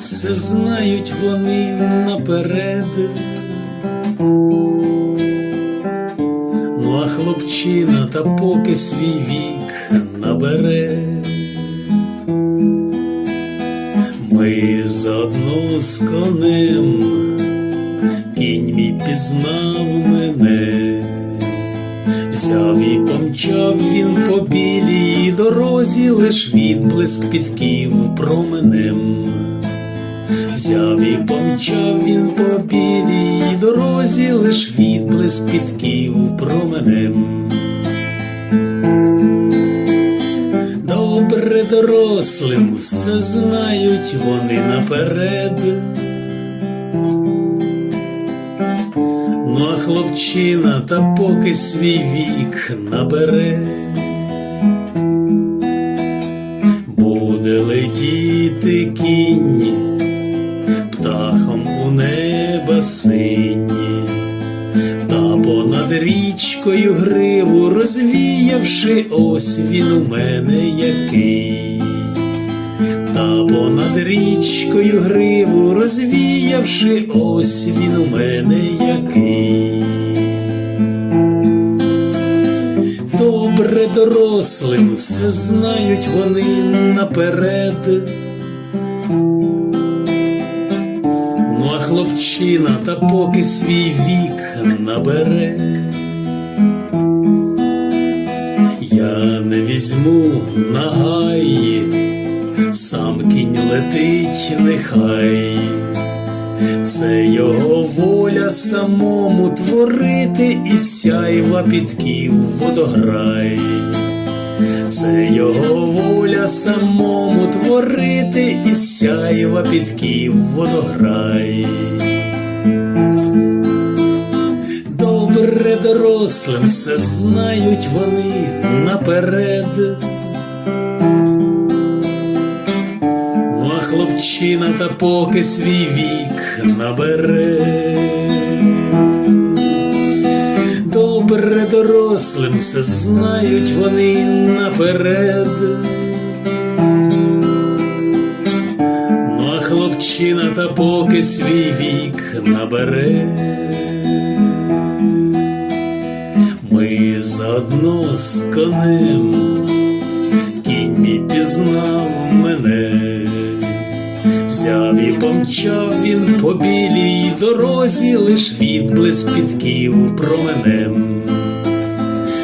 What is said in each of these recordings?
все знають вони наперед. Ну а хлопчина та поки свій вік набере. Ми заодно з конем, кінь мій пізнав мене, взяв і помчав він по білій дорозі, лиш відблиск підків променем. Взяв і помчав він по білій дорозі, лиш відблиск підків променем. Добре дорослим все знають вони наперед. Ну а хлопчина та поки свій вік набере, буде летіти кінь птахом у неба сині, та понад річкою гриву розвіявши, ось він у мене який, та понад річкою гриву розвіявши, ось він у мене який. Добре дорослим все знають вони наперед. Ну а хлопчина та поки свій вік набере, я не візьму на гаї, сам кінь летить нехай, це його воля самому творити і сяйва підків водограй. Це його воля самому творити і сяєва підків водограй. Добре дорослим все знають вони наперед. А хлопчина та поки свій вік набере. Добре дорослим все знають вони наперед. Ну а хлопчина та поки свій вік набере. Ми заодно з конем, кінь мій пізнав мене. Взяв і помчав він по білій дорозі, лиш відблиск підків променем.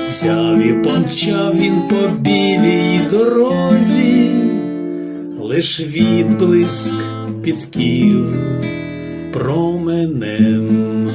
Взяв і помчав він по білій дорозі, лиш відблиск підків променем.